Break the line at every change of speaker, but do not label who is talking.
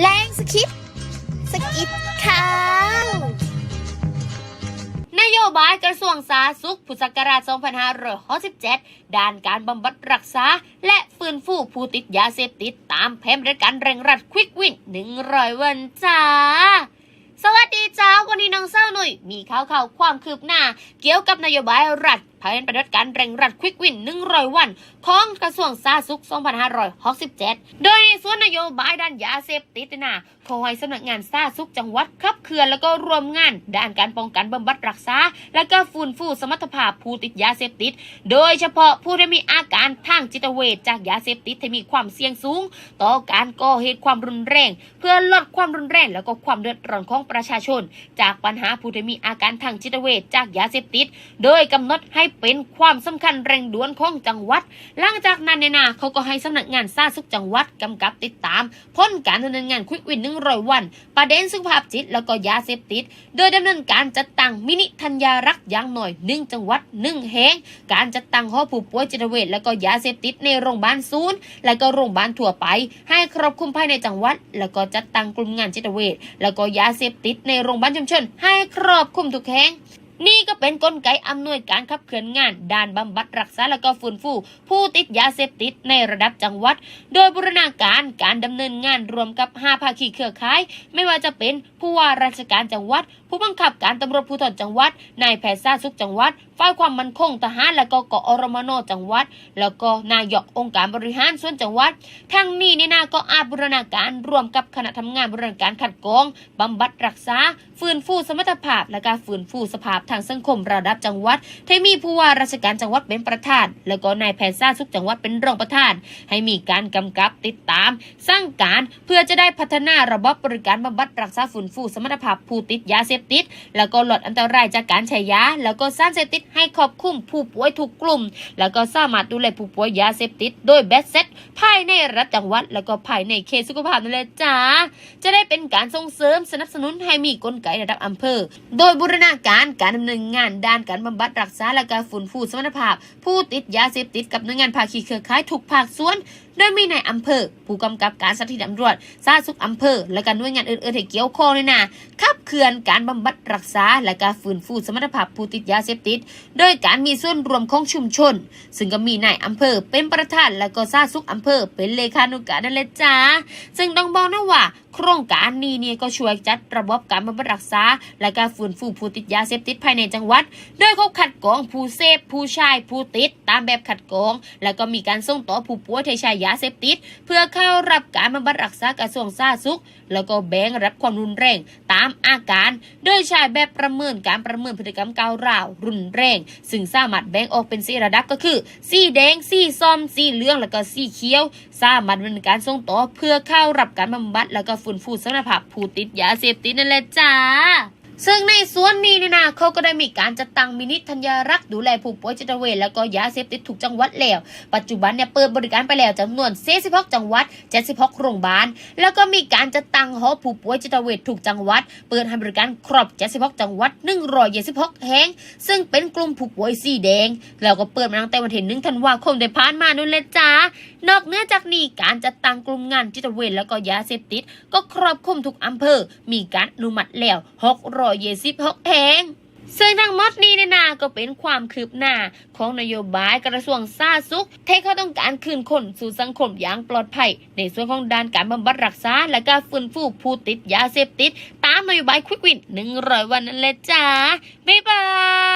แรงสคริปสกิปข่าว
นโยบายกระทรวงสาธารณสุขพุทธศักราช 2567 ด้านการบำบัดรักษา และฟื้นฟูผู้ติดยาเสพติดตามแผนบริการเร่งรัดควิกวิน100 วันจ้า สวัสดีจ้า วันนี้น้องเศร้าหน่อย มีข่าวข่าวความคืบหน้า เกี่ยวกับนโยบายรัฐ แผนปฏิบัติการเร่งรัดควิกวิน100วัน ของกระทรวงสาธารณสุข 2567 โดยในส่วนนโยบายด้านยาเสพติดนะขอให้สำนักงานสาธารณสุขจังหวัดขับเคลื่อนแล้วก็รวมงาน ด้านการป้องกันบำบัดรักษา และก็ฟื้นฟูสมรรถภาพผู้ติดยาเสพติด โดยเฉพาะผู้ที่มีอาการทางจิตเวชจากยาเสพติดที่มีความเสี่ยงสูง ต่อการก่อเหตุความรุนแรง เพื่อลดความรุนแรงแล้วก็ความเดือดร้อนของประชาชน จากปัญหาผู้ที่มีอาการทางจิตเวชจากยาเสพติด โดยกำหนดให้เป็นความสำคัญเร่งด่วนของจังหวัด หลังจากนั้นเนี่ยนะเขาก็ให้สำนักงานสาธารณสุขจังหวัดกำกับติดตามพ้นการดำเนินงานควิกวินหนึ่งร้อยวัน ประเด็นสุขภาพจิตแล้วก็ยาเสพติด โดยดำเนินการจัดตั้งมินิธัญญารักอย่างหน่อยหนึ่งจังหวัดหนึ่งแห่งการจัดตั้งห้องผู้ป่วยจิตเวชแล้วก็ยาเสพติดในโรงพยาบาลศูนย์และก็โรงพยาบาลทั่วไป ให้ครอบคลุมภายในจังหวัด แล้วก็จัดตั้งกลุ่มงานจิตเวชแล้วก็ยาเสพติดในโรงพยาบาลชุมชนให้ครอบคลุมทุกแห่ง นี่ก็เป็นกลไกอำนวยการขับเคลื่อนงาน ด้านบำบัดรักษาและก็ฟื้นฟู ผู้ติดยาเสพติดในระดับจังหวัด โดยบูรณาการการดำเนินงานรวมกับ 5 ภาคีเครือข่าย ไม่ว่าจะเป็นผู้ว่าราชการจังหวัด ผู้บังคับการตำรวจภูธรจังหวัด นายแพทย์สาสุขจังหวัด ฝ่ายความมั่นคงทหารและก็กอรมนจังหวัด แล้วก็นายกองค์การบริหารส่วนจังหวัด ทั้งนี้เนี่ยนะก็อาจบูรณาการรวมกับคณะทำงานบูรณาการขัดกองบำบัดรักษา ฟื้นฟูสมรรถภาพ และการฟื้นฟูสภาพทางสังคมระดับจังหวัดที่มีผู้ว่าราชการจังหวัดเป็นประธาน แล้วก็นายแพทย์สาสุขจังหวัดเป็นรองประธาน ให้มีการกำกับติดตาม สร้างการเพื่อจะได้พัฒนาระบบบริการบำบัดรักษาฟื้นฟูสมรรถภาพผู้ติดยาเสพติด แล้วก็ลดอันตรายจากการใช้ยา แล้วก็สร้างเสพติดให้ครอบคลุมผู้ป่วยทุกกลุ่ม แล้วก็สามารถดูแลผู้ป่วยยาเสพติด โดยแบสเซ็ตภายในระดับจังหวัด แล้วก็ภายในเขตสุขภาพนั่นแหละจ้าจะได้เป็นการส่งเสริมสนับสนุนให้มีกลไกระดับอำเภอ โดยบูรณาการการดำเนินงานด้านการบำบัดรักษาและการฟื้นฟูสมรรถภาพ ผู้ติดยาเสพติดกับหน่วยงานภาคีเครือข่ายทุกภาคส่วน โดยมีนายอำเภอ ผู้กำกับการสถานีตำรวจสาธารณสุขอำเภอ และการหน่วยงานอื่นๆที่เกี่ยวข้องด้วยนะขับเคลื่อนการบำบัดรักษา และการฟื้นฟูสมรรถภาพผู้ติดยาเสพติด โดยการมีส่วนรวมของชุมชน ซึ่งก็มีนายอำเภอเป็นประธานและก็สาธารณสุขอำเภอ เป็นเลขานุการนั่นแหละจ้าซึ่งต้องบอกนะว่า โครงการนี้เนี่ยก็ช่วยจัดระบบการบำบัดรักษา และการฟื้นฟูผู้ติดยาเสพติดภายในจังหวัด โดยเขาคัดกรองผู้เสพผู้ชายผู้ติด ตามแบบคัดกรอง แล้วก็มีการส่งต่อผู้ป่วยที่ใช้ยาเสพติด เพื่อเข้ารับการบำบัดรักษากระทรวงสาธารณสุข แล้วก็แบ่งรับความรุนแรงตามอาการ โดยใช้แบบประเมินการประเมินพฤติกรรมก้าวร้าวรุนแรง ซึ่งสามารถแบ่งออกเป็นสีระดับก็คือ สีแดง สีส้ม สีเหลือง แล้วก็สีเขียว สามารถดำเนินการส่งต่อเพื่อเข้ารับการบำบัดแล้วก็ฟื้นฟูสมรรถภาพผู้ติดยาเสพติดนั่นแหละจ้า ซึ่งในส่วนนี้เนี่ยนะเขาก็ได้มีการจัดตั้งมินิธัญญารักษ์ดูแลผู้ป่วยจิตเวชแล้วก็ยาเสพติดถูกจังหวัดแล้ว ปัจจุบันเนี่ยเปิดบริการไปแล้วจำนวน46จังหวัด76โรงพยาบาล แล้วก็มีการจัดตั้งหอผู้ป่วยจิตเวชถูกจังหวัด เปิดให้บริการครบ76จังหวัด126แห่งซึ่งเป็นกลุ่มผู้ป่วยสีแดง แล้วก็เปิดมาตั้งแต่วันที่1ธันวาคมที่ผ่านมานู่นเลยจ้านอกเหนือจากนี้การจัดตั้งกลุ่มงานจิตเวชแล้วก็ยาเสพติด ก็ครอบคลุมทุกอำเภอ มีการอนุมัติแล้ว626แห่งซึ่งทั้งหมดนี้นนาก็เป็นความคืบหน้าของนโยบายกระทรวงสาธารณสุขที่เขาต้องการคืนคนสู่สังคมอย่างปลอดภัย ในส่วนของด้านการบำบัดรักษา และการฟื้นฟูผู้ติดยาเสพติด ตามนโยบายควิกวิน100 วันนั่นแหละจ้าบ๊ายบาย